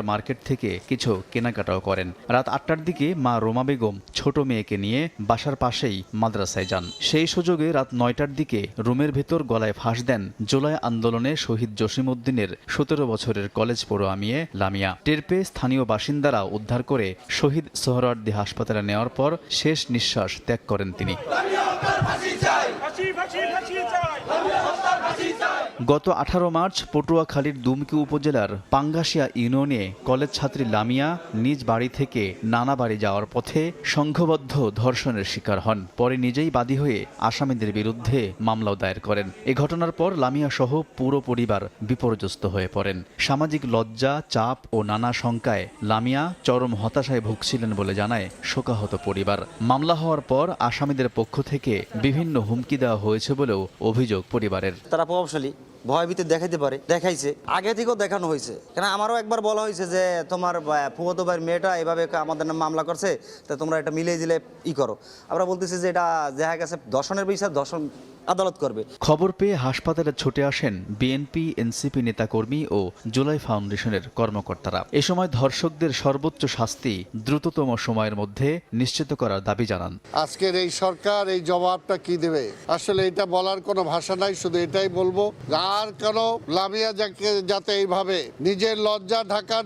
Market থেকে কিছু কেনাকাটাও করেন। রাত আটটার দিকে মা রোমা বেগম ছোট মেয়েকে নিয়ে বাসার পাশেই মাদ্রাসায় যান। সেই সুযোগে রাত নয়টার দিকে রুমের ভেতর গলায় ফাঁস দেন জুলাই আন্দোলনে শহীদ জসিম উদ্দিনের সতেরো বছরের কলেজ পড়ুয়া মেয়ে লামিয়া। টের পেয়ে স্থানীয় বাসিন্দারা উদ্ধার করে শহীদ সোহরাওয়ার্দী হাসপাতালে নেওয়ার পর শেষ নিঃশ্বাস ত্যাগ করেন তিনি। ফাঁসি ফাঁসি ফাঁসি চাই! গত আঠারো মার্চ পটুয়াখালীর দুমকি উপজেলার পাঙ্গাসিয়া ইউনিয়নে কলেজ ছাত্রী লামিয়া নিজ বাড়ি থেকে নানা বাড়ি যাওয়ার পথে সংঘবদ্ধ ধর্ষণের শিকার হন। পরে নিজেই বাদী হয়ে আসামিদের বিরুদ্ধে মামলাও দায়ের করেন। এ ঘটনার পর লামিয়া সহ পুরো পরিবার বিপর্যস্ত হয়ে পড়েন। সামাজিক লজ্জা, চাপ ও নানা শঙ্কায় লামিয়া চরম হতাশায় ভুগছিলেন বলে জানায় শোকাহত পরিবার। মামলা হওয়ার পর আসামিদের পক্ষ থেকে বিভিন্ন হুমকি দেওয়া হয়েছে বলেও অভিযোগ পরিবারের। তারা প্রভাবশালী। ভয়ভীতি দেখাইতে পারে দেখাইছে। আগে থেকেও দেখানো হয়েছে। কেন আমারও একবার বলা হয়েছে যে তোমার আহ, ভাইয়ের মেয়েটা এভাবে আমাদের নামে মামলা করছে তা তোমরা এটা মিলিয়ে দিলে ই করো। আমরা বলতেছি যে এটা দেখা গেছে দর্শনের বিচার দর্শন আদালত করবে। খবর পেয়ে হাসপাতালে ছুটে আসেন বিএনপি এনসিপি নেতাকর্মী ও জুলাই ফাউন্ডেশনের কর্মকর্তারা। এ সময় ধর্ষকদের সর্বোচ্চ শাস্তি দ্রুততম সময়ের মধ্যে নিশ্চিত করার দাবি জানান। আজকের এই সরকার এই জবাবটা কি দেবে? আসলে এটা বলার কোনো ভাষা নাই শুধু এটাই বলব আর কেন লামিয়া যাকে যাতে এইভাবে নিজের লজ্জা ঢাকার